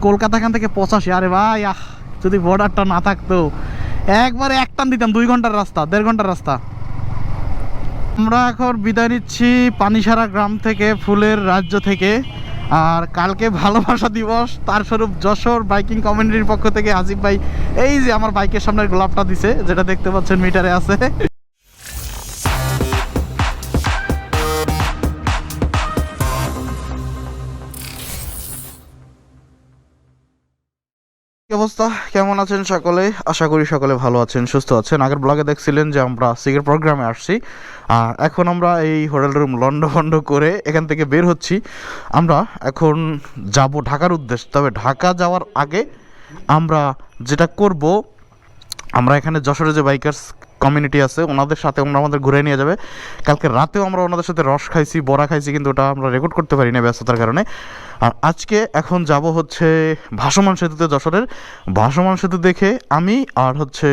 কলকাতা এখান থেকে পঁচাশি। আরে ভাই, আহ, যদি বর্ডারটা না থাকতো। একবারে এক টান দিতাম, দুই ঘণ্টার রাস্তা, দেড় ঘণ্টার রাস্তা। আমরা এখন বিদায় নিচ্ছি পানিসারা গ্রাম থেকে, ফুলের রাজ্য থেকে। আর কালকে ভালোবাসা দিবস, তার স্বরূপ যশোর বাইকিং কমিউনিটির পক্ষ থেকে হাসিফ ভাই, এই যে আমার বাইকের সামনের গোলাপটা দিছে, যেটা দেখতে পাচ্ছেন মিটারে আছে। অবস্থা? কেমন আছেন সকলে? আশা করি সকলে ভালো আছেন, সুস্থ আছেন। আগের ব্লগে দেখছিলেন যে আমরা সিগের প্রোগ্রামে আসছি। এখন আমরা এই হোটেল রুম লন্ড ভন্ড করে এখান থেকে বের হচ্ছি। আমরা এখন যাব ঢাকার উদ্দেশ্য। তবে ঢাকা যাওয়ার আগে আমরা যেটা করব, আমরা এখানে যশোরে যে বাইকার্স কমিউনিটি আছে, ওনাদের সাথে ওনারা আমাদের ঘুরে নিয়ে যাবে। কালকে রাতেও আমরা ওনাদের সাথে রস খাইছি, বড়া খাইছি, কিন্তু ওটা আমরা রেকর্ড করতে পারি না ব্যস্ততার কারণে। আর আজকে এখন যাব হচ্ছে ভাসমান সেতুতে যশোরের। ভাসমান সেতু দেখে আমি আর হচ্ছে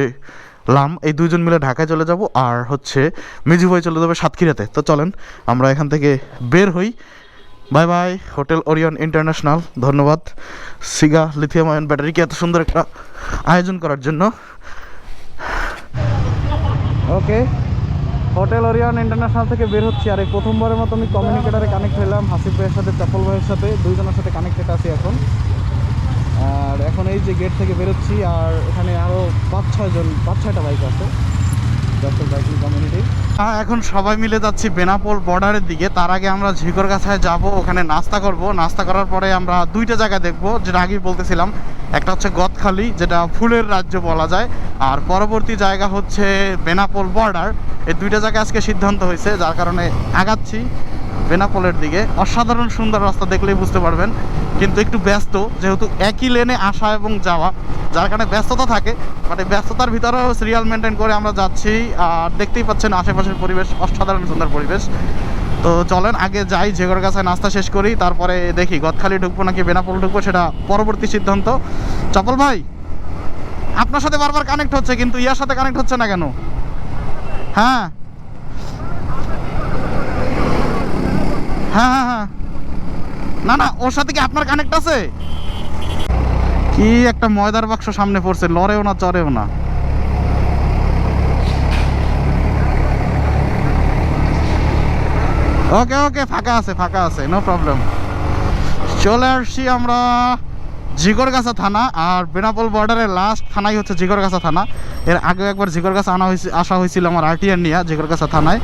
লাম, এই দুইজন মিলে ঢাকায় চলে যাব, আর হচ্ছে মিজু ভাই চলে যাবে সাতক্ষীরাতে। তো চলেন, আমরা এখান থেকে বের হই। Bye bye, hotel Orion international, ধন্যবাদ। সিগা, লিথিয়াম আয়ন ব্যাটারিকে এত সুন্দর একটা আয়োজন করার জন্য। ওকে। হোটেল ওরিয়ন ইন্টারন্যাশনাল থেকে বের হচ্ছি। আর এই প্রথমবারের মতো আমি কমিউনিকেটারে কানেক্ট হলাম হাসিফ ভাইয়ের সাথে, চাপল ভাইয়ের সাথে, দুইজনের সাথে কানেক্টেড আছি এখন। আর এখন এই যে গেট থেকে বেরোচ্ছি, আর এখানে আরও পাঁচ ছয়জন পাঁচ, ছয়টা বাইক আছে। যশোর বাইকিং কমিউনিটি হ্যাঁ এখন সবাই মিলে যাচ্ছি বেনাপোল বর্ডারের দিকে। তার আগে আমরা ঝিকরগাছায় যাব, ওখানে নাস্তা করব। নাস্তা করার পরে আমরা দুইটা জায়গা দেখব, যেটা আগেই বলতেছিলাম। একটা হচ্ছে গদখালি, যেটা ফুলের রাজ্য বলা যায়। আর পরবর্তী জায়গা হচ্ছে বেনাপোল বর্ডার। এই দুইটা জায়গায় আজকে সিদ্ধান্ত হয়েছে, যার কারণে আগাচ্ছি বেনাপোলের দিকে। অসাধারণ সুন্দর রাস্তা দেখলেই বুঝতে পারবেন। কিন্তু একটু ব্যস্ত, যেহেতু একই লেনে আসা এবং যাওয়া, যার কারণে ব্যস্ততা থাকে মানে ব্যস্ততার ভিতরেও সিরিয়াল মেনটেন করে আমরা যাচ্ছি, আর দেখতেই পাচ্ছেন আশেপাশের পরিবেশ, অসাধারণ সুন্দর পরিবেশ। তো চলেন, আগে যাই ঝেগর কাছে নাস্তা শেষ করি, তারপরে দেখি গদখালি ঢুকবো নাকি বেনাপোল ঢুকবো, সেটা পরবর্তী সিদ্ধান্ত। চপল ভাই, আপনার সাথে বারবার কানেক্ট হচ্ছে, কিন্তু ইয়ার সাথে কানেক্ট হচ্ছে না কেন? হ্যাঁ। হ্যাঁ হ্যাঁ হ্যাঁ। না না, ওর সাথে কি আপনার কানেক্ট আছে? কি একটা ময়দার বাক্স সামনে পড়ছে, লড়েও না, চড়েও না। ওকে ওকে, ফাঁকা আছে ফাঁকা আছে নো প্রবলেম চলে আসছি আমরা জিগরগাছা থানা, আর বেনাপোল বর্ডারের লাস্ট থানাই হচ্ছে জিগরগাছা থানা। এর আগে একবার জিগরগাছা আনা হয়েছে আসা হয়েছিল আমার আরটিআর নিয়ে, জিগরগাছা থানায়।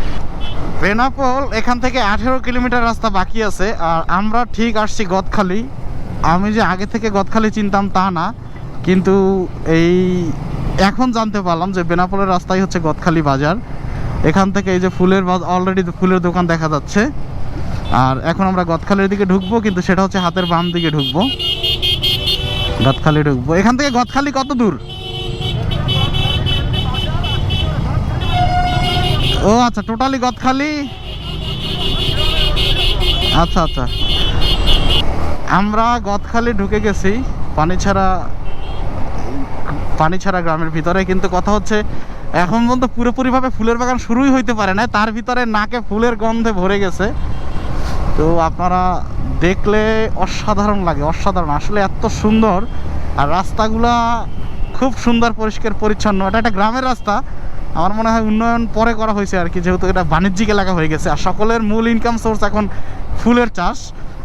বেনাপোল, এখান থেকে আঠেরো কিলোমিটার রাস্তা বাকি আছে, আর আমরা ঠিক আসছি গদখালি। আমি যে আগে থেকে গদখালি চিনতাম তা না, কিন্তু এই এখন জানতে পারলাম যে বেনাপোলের রাস্তাই হচ্ছে গদখালি বাজার। এখান থেকে এই যে ফুলের অলরেডি ফুলের দোকান দেখা যাচ্ছে। আর এখন আমরা গদখালির দিকে ঢুকবো, কিন্তু সেটা হচ্ছে হাতের বাম দিকে ঢুকবো। গদখালি ঢুকবো। এখান থেকে গদখালি কত দূর? ও আচ্ছা টোটালি গদখালি? আচ্ছা আচ্ছা। আমরা গদখালি ঢুকে গেছি পানি ছাড়া পানি ছাড়া গ্রামের ভিতরে, কিন্তু কথা হচ্ছে এখন পর্যন্ত পুরোপুরিভাবে ফুলের বাগান শুরুই হইতে পারে না, তার ভিতরে নাকে ফুলের গন্ধে ভরে গেছে। তো আপনারা দেখলে অসাধারণ লাগে, অসাধারণ। আসলে এত সুন্দর, আর রাস্তাগুলা খুব সুন্দর, পরিষ্কার, পরিচ্ছন্ন। এটা একটা গ্রামের রাস্তা আমার মনে হয় উন্নয়ন পরে করা হয়েছে আর কি, যেহেতু এটা বাণিজ্যিক এলাকা হয়ে গেছে। আর সকলের মূল ইনকাম সোর্স এখন ফুলের চাষ।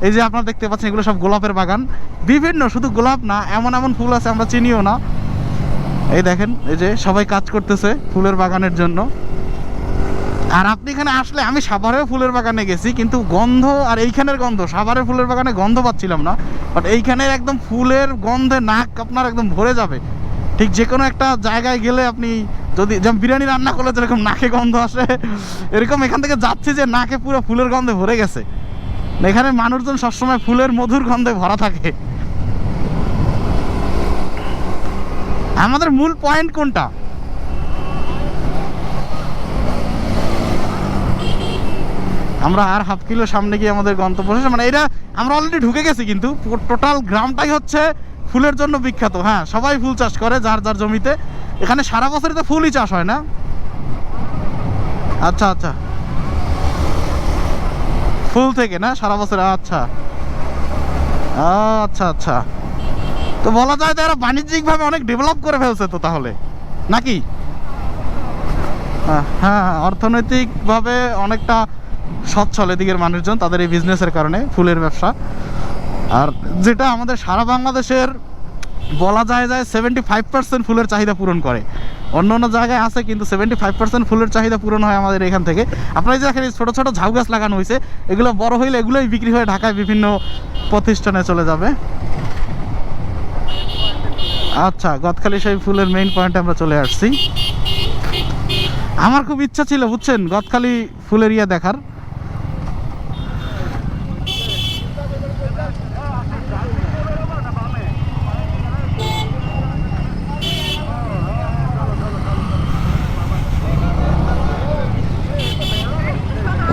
এই যে আপনারা দেখতে পাচ্ছেন, এগুলো সব গোলাপের বাগান। বিভিন্ন, শুধু গোলাপ না, এমন এমন ফুল আছে, আমরা চিনিও না। এই দেখেন, এই যে সবাই কাজ করতেছে ফুলের বাগানের জন্য। আর আপনি এখানে আসলে, আমি সাভারেও ফুলের বাগানে গেছি, কিন্তু গন্ধ, আর এইখানের গন্ধ, সাভারের ফুলের বাগানে গন্ধ পাচ্ছিলাম না। বাট এইখানে একদম ফুলের গন্ধে নাক আপনার একদম ভরে যাবে। ঠিক যে কোনো একটা জায়গায় গেলে আপনি যদি যেমন বিরিয়ানি রান্না করলে যেরকম নাকে গন্ধ আসে। এরকম এখান থেকে যাচ্ছে যে নাকে পুরো ফুলের গন্ধে ভরে গেছে। এখানে মানুষজন সবসময় ফুলের মধুর গন্ধে ভরা থাকে। আমাদের মূল পয়েন্ট কোনটা? আমরা আর হাফ কিলো সামনে গিয়ে আমাদের গন্তব্য শেষ। মানে এটা আমরা অলরেডি ঢুকে গেছি কিন্তু টোটাল গ্রামটাই হচ্ছে ফুলের জন্য বিখ্যাত। হ্যাঁ সবাই ফুল চাষ করে যার যার জমিতে। এখানে সারা বছরই তো ফুলই চাষ হয় না? আচ্ছা আচ্ছা। ফুল থেকে না সারা বছর? আচ্ছা। আচ্ছা আচ্ছা। তো বলা যায় তো এরা বাণিজ্যিকভাবে অনেক ডেভেলপ করে ফেলছে তো তাহলে। নাকি? আহ, হ্যাঁ অর্থনৈতিকভাবে অনেকটা সচ্ছল এদিকের মানুষজন তাদের এই বিজনেসের কারণে ফুলের ব্যবসা। আর যেটা আমাদের সারা বাংলাদেশের বলা যায় যায় সেভেন্টি ফাইভ পার্সেন্ট ফুলের চাহিদা পূরণ করে। অন্য অন্য জায়গায় আছে, কিন্তু সেভেন্টি ফাইভ পার্সেন্ট ফুলের চাহিদা পূরণ হয় আমাদের এখান থেকে। আপনারা যে দেখেন ছোটো ছোটো ঝাউ গাছ লাগানো হয়েছে, এগুলো বড় হইলে এগুলোই বিক্রি হয়ে ঢাকায় বিভিন্ন প্রতিষ্ঠানে চলে যাবে। আচ্ছা গদখালি সেই ফুলের মেইন পয়েন্টে আমরা চলে আসছি। আমার খুব ইচ্ছা ছিল, বুঝছেন? গদখালি ফুলের ইয়া দেখার।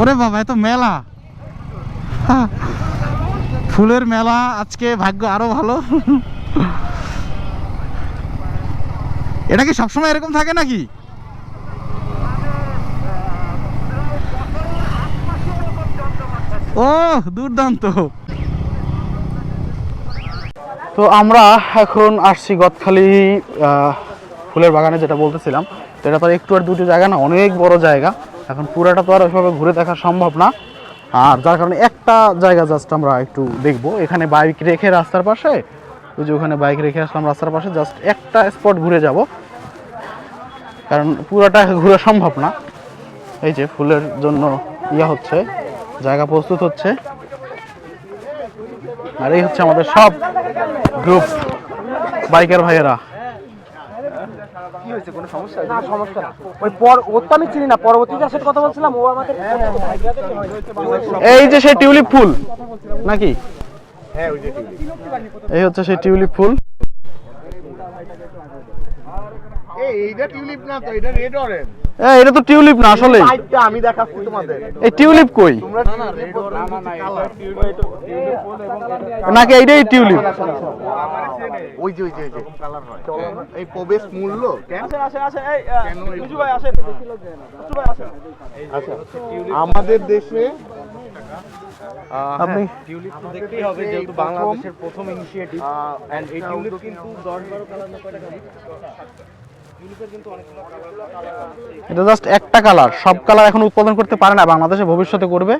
ওরে বাবা এত মেলা। ফুলের মেলা আজকে ভাগ্য আরও ভালো। এটা কি সবসময় এরকম থাকে নাকি? ও দুর্দান্ত। তো আমরা এখন আসছি গদখালি আহ, ফুলের বাগানে যেটা বলতেছিলাম। তো এটা তো একটু আর দুটো জায়গা না অনেক বড় জায়গা। এখন পুরাটা তো আর ওইভাবে ঘুরে দেখা সম্ভব না। আর যার কারণে একটা জায়গা জাস্ট আমরা একটু দেখব। এখানে বাইক রেখে রাস্তার পাশে, ওই যে ওখানে বাইক রেখে আসলাম রাস্তার পাশে জাস্ট একটা স্পট ঘুরে যাব। কারণ পুরাটা ঘোরা সম্ভব না। এই যে ফুলের জন্য ইয়া হচ্ছে, জায়গা প্রস্তুত হচ্ছে। আর এই হচ্ছে আমাদের সব গ্রুপ বাইকার ভাইয়েরা। কি হয়েছে? কোনো সমস্যা? না সমস্যা না। ওই পর ওর তো আমি চিনি না পরবর্তীতে আসার কথা বলছিলাম ও আমাদের এই যে সেই টিউলিপ ফুল নাকি? হ্যাঁ ওই যে এই হচ্ছে সেই টিউলিপ ফুল। এই এইটা টিউলিপ না তো এটা রেড অরেঞ্জ। এটা তো টিউলিপ না আসলে আমি দেখাচ্ছি তোমাদের। এই টিউলিপ কই? নাকি এইটাই টিউলিপ? ওই যে ওই যে কালার হয়। এই প্রবেশ মূল্য আচ্ছা আমাদের দেশে আপনি টিউলিপ তো দেখতেই হবে যেহেতু বাংলাদেশের প্রথম ইনিশিয়েটিভ এন্ড এই টিউলিপ কিন্তু 10 12 কালার না কয়টা কালার এটা জাস্ট একটা কালার সব কালার এখন উৎপাদন করতে পারে না বাংলাদেশে ভবিষ্যতে করবে।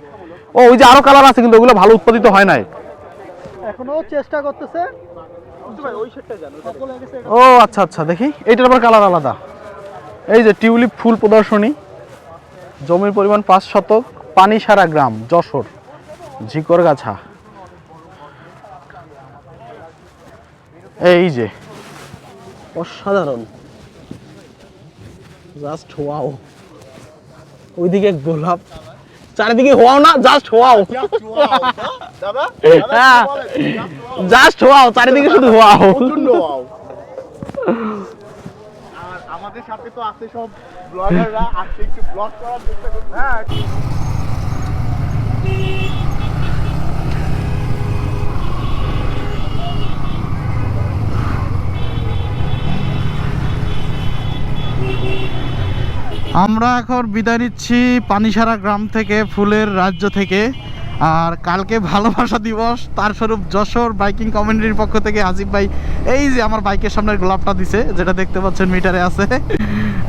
ও ওই যে আরও কালার আছে কিন্তু ওগুলো ভালো উৎপাদিত হয় নাই। এখনও চেষ্টা করতেছে। ও আচ্ছা আচ্ছা দেখি। এইটার আবার কালার আলাদা। এই যে টিউলিপ ফুল প্রদর্শনী। জমির পরিমাণ পাঁচ শতক। পানি সারা গ্রাম যশোর ঝিকর গাছা এই যে। অসাধারণ। জাস্ট ওয়াও ওইদিকে গোলাপ। চারিদিকে হওয়াও না জাস্ট হওয়াও দাদা? হ্যাঁ। জাস্ট হওয়াও চারিদিকে শুধু হওয়াও আর আমাদের সাথে তো আছে সব ব্লগাররা আজকে একটু ব্লগ করার চেষ্টা করছে। হ্যাঁ। আমরা এখন বিদায় নিচ্ছি পানিসারা গ্রাম থেকে, ফুলের রাজ্য থেকে। আর কালকে ভালোবাসা দিবস, তার স্বরূপ যশোর বাইকিং কমিউনিটির পক্ষ থেকে আজিব ভাই। এই যে আমার বাইকের সামনের গোলাপটা দিছে, যেটা দেখতে পাচ্ছেন মিটারে আছে।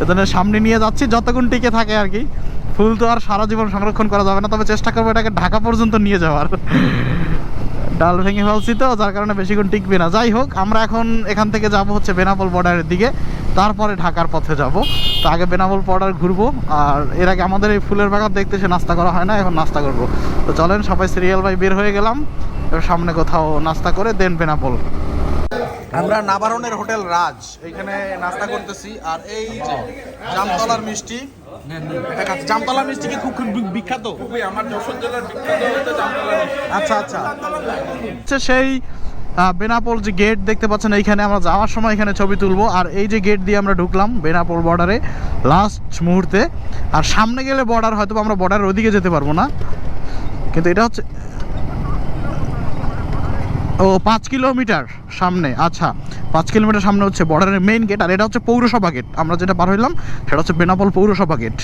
এজন্য সামনে নিয়ে যাচ্ছি, যতক্ষণ টিকে থাকে আর কি। ফুল তো আর সারা জীবন সংরক্ষণ করা যাবে না, তবে চেষ্টা করব এটাকে ঢাকা পর্যন্ত নিয়ে যাওয়ার। ডাল ভেঙে ফেলছি তো, যার কারণে বেশিক্ষণ টিকবে না। যাই হোক, আমরা এখন এখান থেকে যাব হচ্ছে বেনাপোল বর্ডারের দিকে। তারপরে ঢাকার পথে যাব। তো আগে বেনাপোল বর্ডার ঘুরবো, আর এর আগে আমাদের এই ফুলের বাগান দেখতে সে নাস্তা করা হয় না, এখন নাস্তা করব। তো চলেন, সবাই সিরিয়াল বাই বের হয়ে গেলাম। এবার সামনে কোথাও নাস্তা করে, দেন বেনাপোল। আমরা নাবারণের হোটেল রাজ এইখানে নাস্তা করতেছি, আর এই জামতলার মিষ্টি জামতলার মিষ্টি কি খুব খুব বিখ্যাত? খুবই আমার যশোর জেলার বিখ্যাত আচ্ছা আচ্ছা। আচ্ছা সেই বেনাপোল যে গেট দেখতে পাচ্ছেন এইখানে আমরা যাওয়ার সময় এখানে ছবি তুলবো। আর এই যে গেট দিয়ে আমরা ঢুকলাম বেনাপোল বর্ডারে লাস্ট মুহূর্তে। আর সামনে গেলে বর্ডার হয়তো আমরা বর্ডারের ওদিকে যেতে পারব না। কিন্তু এটা হচ্ছে ও, পাঁচ কিলোমিটার সামনে আচ্ছা। পাঁচ কিলোমিটার সামনে হচ্ছে বর্ডারের মেইন গেট আর এটা হচ্ছে পৌরসভা গেট আমরা যেটা পার হইলাম, সেটা হচ্ছে বেনাপোল পৌরসভা গেট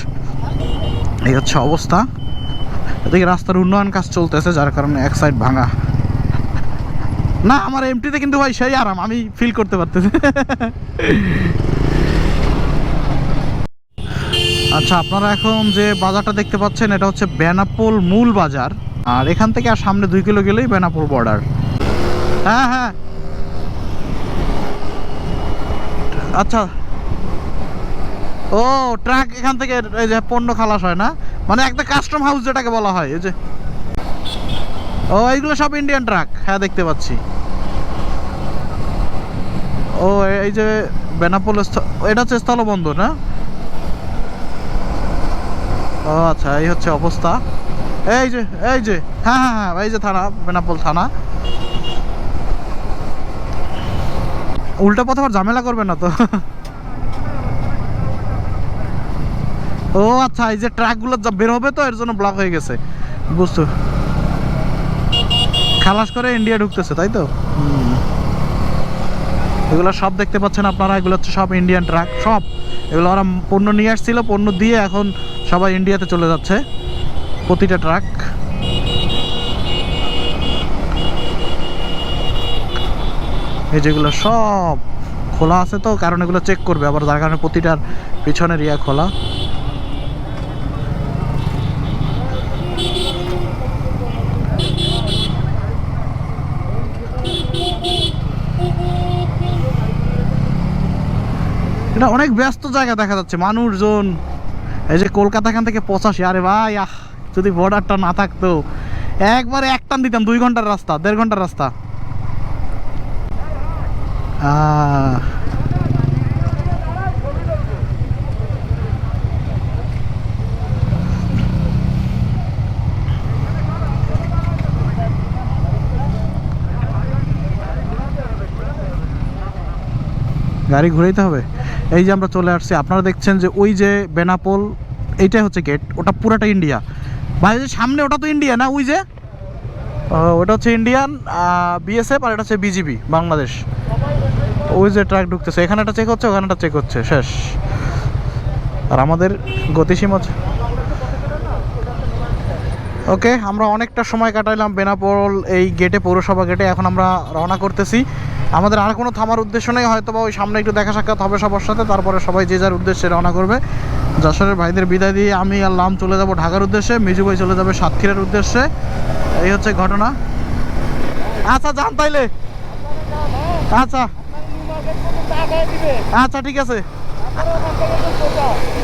এই হচ্ছে অবস্থা। এদিকে রাস্তার উন্নয়ন কাজ চলতেছে, যার কারণে এক সাইড ভাঙা। না, আমার এমটিতে কিন্তু ভাই সেই আরাম, আমি ফিল করতে পারতেছি। আচ্ছা আপনারা এখন যে বাজারটা দেখতে পাচ্ছেন, এটা হচ্ছে বেনাপোল মূল বাজার। আর এখান থেকে আর সামনে দুই কিলো গেলেই বেনাপোল বর্ডার হ্যাঁ হ্যাঁ। আচ্ছা। ও, ট্রাক এখান থেকে এই যে পণ্য খালাস হয় না? মানে একটা কাস্টম হাউস যেটাকে বলা হয়, এই যে। ও, এইগুলো সব ইন্ডিয়ান ট্রাক হ্যাঁ দেখতে পাচ্ছি। ও, এই যে বেনাপোল এটা হচ্ছে স্থলবন্দর, না? ও আচ্ছা এই হচ্ছে অবস্থা। এই যে এই যে হ্যাঁ হ্যাঁ হ্যাঁ এই যে থানা, বেনাপোল থানা। উল্টা পথে আবার ঝামেলা করবে না তো? ও আচ্ছা এই যে ট্রাকগুলো বের হবে তো, এর জন্য ব্লক হয়ে গেছে। বুঝতো খালাস করে ইন্ডিয়া ঢুকতেছে, তাই তো? এগুলো সব দেখতে পাচ্ছেন আপনারা, এগুলো হচ্ছে সব ইন্ডিয়ান ট্রাক সব। এগুলো ওরা পণ্য নিয়ে আসছিল, পণ্য দিয়ে এখন সবাই ইন্ডিয়াতে চলে যাচ্ছে, প্রতিটা ট্রাক এই যেগুলো সব খোলা আছে তো, কারণ এগুলো চেক করবে। আবার যার কারণে প্রতিটার পিছনের ইয়া খোলা। এটা অনেক ব্যস্ত জায়গা দেখা যাচ্ছে, মানুষজন। এই যে কলকাতা এখান থেকে পঁচাশি, আরে ভাই, আহ, যদি বর্ডারটা না থাকতো। একবারে এক টান দিতাম, দুই ঘণ্টার রাস্তা, দেড় ঘণ্টার রাস্তা। গাড়ি ঘুরাইতে হবে। এই যে আমরা চলে আসছি, আপনারা দেখছেন যে ওই যে বেনাপোল, এইটাই হচ্ছে গেট ওটা পুরাটা ইন্ডিয়া ভাই যে সামনে ওটা তো ইন্ডিয়া না? ওই যে? ওটা হচ্ছে ইন্ডিয়ান বিএসএফ আর এটা হচ্ছে বিজিবি বাংলাদেশ। ওই যে ট্রাক ঢুকতেছে, এখানে একটা চেক হচ্ছে, ওখানে একটা চেক হচ্ছে, শেষ। আর আমাদের গতিসীমা ওকে, আমরা অনেকটা সময় কাটাইলাম বেনাপোল, এই গেটে, পৌরসভা গেটে, এখন আমরা রওনা করতেছি। আমাদের আর কোনো থামার উদ্দেশ্য নেই হয়তো বা ওই সামনে একটু দেখা সাক্ষাৎ হবে সবার সাথে, তারপরে সবাই যে যার উদ্দেশ্যে রওনা করবে। যশোরের ভাইদের বিদায় দিয়ে আমি আর লাম চলে যাব ঢাকার উদ্দেশ্যে, মিজু ভাই চলে যাবে সাতক্ষীরার উদ্দেশ্যে। এই হচ্ছে ঘটনা। আচ্ছা যান তাইলে। আচ্ছা। আচ্ছা ঠিক আছে।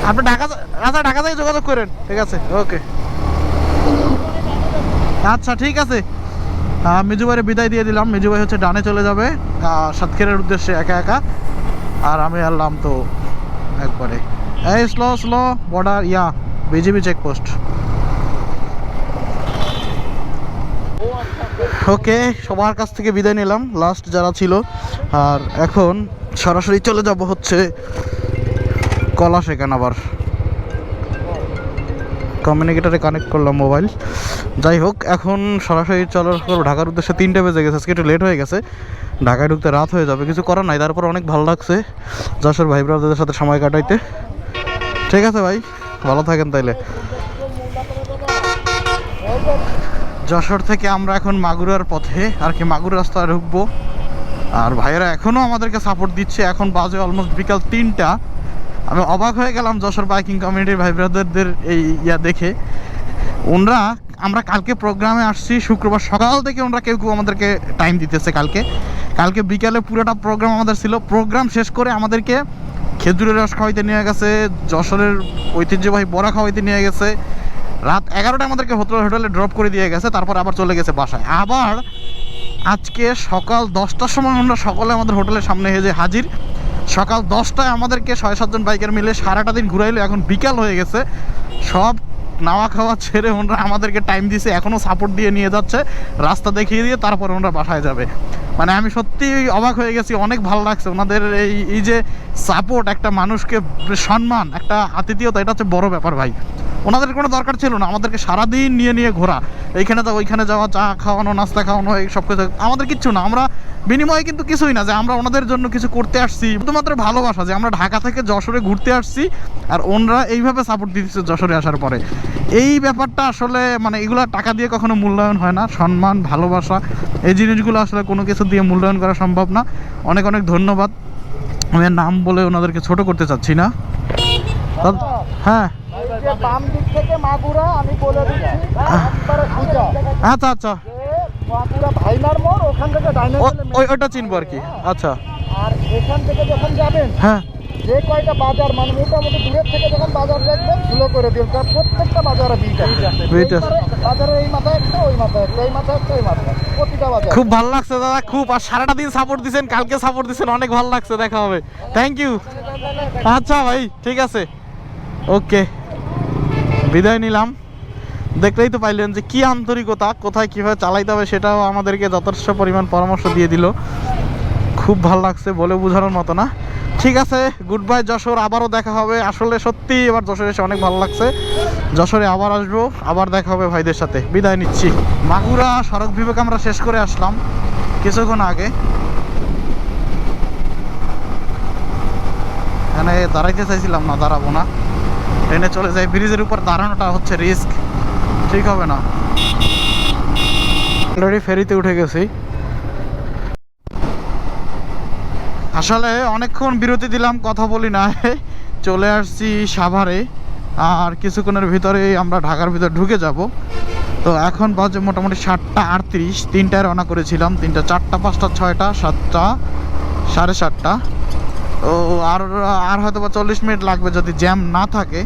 আপনি ঢাকা আচ্ছা ঢাকা থেকে যোগাযোগ করেন। ঠিক আছে, ওকে। আচ্ছা ঠিক আছে। মিজু ভাইয়ের বিদায় দিয়ে দিলাম। মিজু ভাই হচ্ছে ডানে চলে যাবে। সাতক্ষীরার উদ্দেশ্যে একা একা। আর আমি আনলাম তো একবারে। এই স্লো স্লো বর্ডার ইয়া বিজিবি চেকপোস্ট ওকে, সবার কাছ থেকে বিদায় নিলাম। লাস্ট যারা ছিল আর এখন সরাসরি চলে যাব হচ্ছে কলা শেখান আবার। কমিউনিকেটারে কানেক্ট করলাম মোবাইল যাই হোক, এখন সরাসরি চলার করব ঢাকার উদ্দেশ্যে তিনটে বেজে গেছে, আজকে একটু লেট হয়ে গেছে। ঢাকায় ঢুকতে রাত হয়ে যাবে, কিছু করার নাই, তারপর অনেক ভালো লাগছে। যশোর ভাই ব্রাদারদের সাথে সময় কাটাইতে। ঠিক আছে ভাই, ভালো থাকেন তাইলে। যশোর থেকে আমরা এখন মাগুরার পথে, আর কি মাগুর রাস্তায় ঢুকবো। আর ভাইয়েরা এখনও আমাদেরকে সাপোর্ট দিচ্ছে। এখন বাজে অলমোস্ট বিকাল তিনটা। আমি অবাক হয়ে গেলাম যশোর বাইকিং কমিউনিটির ভাই ব্রাদারদের এই ইয়া দেখে। ওনরা, আমরা কালকে প্রোগ্রামে আসছি, শুক্রবার সকাল থেকে ওনরা কেউ কেউ আমাদেরকে টাইম দিতেছে কালকে। কালকে বিকালে পুরোটা প্রোগ্রাম আমাদের ছিল। প্রোগ্রাম শেষ করে আমাদেরকে খেজুরের রস খাওয়াইতে নিয়ে গেছে, যশোরের ঐতিহ্যবাহী বড়া খাওয়াইতে নিয়ে গেছে। রাত এগারোটায় আমাদেরকে হোটেল হোটেলে ড্রপ করে দিয়ে গেছে, তারপর আবার চলে গেছে বাসায়। আবার আজকে সকাল দশটার সময় আমরা সকলে আমাদের হোটেলের সামনে হেজে হাজির। সকাল দশটায় আমাদেরকে ছয় সাতজন বাইকের মিলে সারাটা দিন ঘুরাইলো, এখন বিকাল হয়ে গেছে। সব নাওয়া খাওয়া ছেড়ে ওনারা আমাদেরকে টাইম দিছে এখনও সাপোর্ট দিয়ে নিয়ে যাচ্ছে। রাস্তা দেখিয়ে দিয়ে তারপর ওনারা বাসায় যাবে। মানে আমি সত্যি অবাক হয়ে গেছি, অনেক ভালো লাগছে ওনাদের এই এই যে সাপোর্ট একটা মানুষকে সম্মান, একটা আতিথেয়তা, এটা হচ্ছে বড় ব্যাপার ভাই। ওনাদের কোনো দরকার ছিল না, আমাদেরকে সারাদিন নিয়ে নিয়ে ঘোরা। এইখানে যাওয়া ওইখানে যাওয়া, চা খাওয়ানো, নাস্তা খাওয়ানো, এই সব কিছু আমাদের কিচ্ছু না। আমরা বিনিময়ে কিন্তু কিছুই না যে আমরা ওনাদের জন্য কিছু করতে আসছি। শুধুমাত্র ভালোবাসা যে আমরা ঢাকা থেকে যশোরে ঘুরতে আসছি আর ওনরা এইভাবে সাপোর্ট দিচ্ছে যশোরে আসার পরে। এই ব্যাপারটা আসলে মানে এগুলো টাকা দিয়ে কখনো মূল্যায়ন হয় না। সম্মান, ভালোবাসা, এই জিনিসগুলো আসলে কোনো কিছু দিয়ে মূল্যায়ন করা সম্ভব না। অনেক অনেক ধন্যবাদ। আমি নাম বলে ওনাদেরকে ছোট করতে চাচ্ছি না। হ্যাঁ। বাম দিক থেকে মাগুরা আমি বলে দিচ্ছি একবারে আচ্ছা আচ্ছা। যে মাগুরা ভাইনার মোড় ওখান থেকে ওই চিনবো আর কি। আচ্ছা। আর এখান থেকে যখন যাবেন হ্যাঁ। যে কয়টা বাজার মানে মোটামুটি দূরের থেকে যখন বাজার দেখবেন ধুলো করে দিন তার প্রত্যেকটা বাজারে বিট আছে। বাজারে এই মাথায় একটা ওই মাথায় একটা এই মাথায় একটা ওই মাথায় প্রতিটা বাজার। খুব ভালো লাগছে দাদা খুব। আর সারাটা দিন সাপোর্ট দিছেন কালকে সাপোর্ট দিছেন অনেক ভালো লাগছে দেখা হবে। থ্যাংক ইউ আচ্ছা ভাই ঠিক আছে। ওকে বিদায় নিলাম। দেখলেই তো পাইলেন যে কি আন্তরিকতা, কোথায় কীভাবে চালাইতে হবে সেটাও আমাদেরকে যথেষ্ট পরিমাণ পরামর্শ দিয়ে দিল। খুব ভালো লাগছে বলে বোঝানোর মতো না। ঠিক আছে গুড বাই যশোর, আবারও দেখা হবে। আসলে সত্যি এবার যশোরে এসে অনেক ভালো লাগছে। যশোরে আবার আসব, আবার দেখা হবে ভাইদের সাথে। বিদায় নিচ্ছি। মাগুরা, সড়ক বিভাগ আমরা শেষ করে আসলাম কিছুক্ষণ আগে। এখানে দাঁড়াইতে চাইছিলাম না, দাঁড়াবো না। ট্রেনে চলে যাই ব্রিজের উপর দাঁড়ানোটা হচ্ছে রিস্ক। ঠিক হবে না। অলরেডি ফেরিতে উঠে গেছি। আসলে অনেকক্ষণ বিরতি দিলাম, কথা বলি না। চলে আসছি সাভারে, আর কিছুক্ষণের ভিতরে আমরা ঢাকার ভিতর ঢুকে যাব। তো এখন বাজে মোটামুটি সাতটা আটত্রিশ, তিনটায় রওনা করেছিলাম, তিনটা চারটা, পাঁচটা, ছয়টা, সাতটা, সাড়ে সাতটা। তো আর আর হয়তো বা চল্লিশ মিনিট লাগবে যদি জ্যাম না থাকে।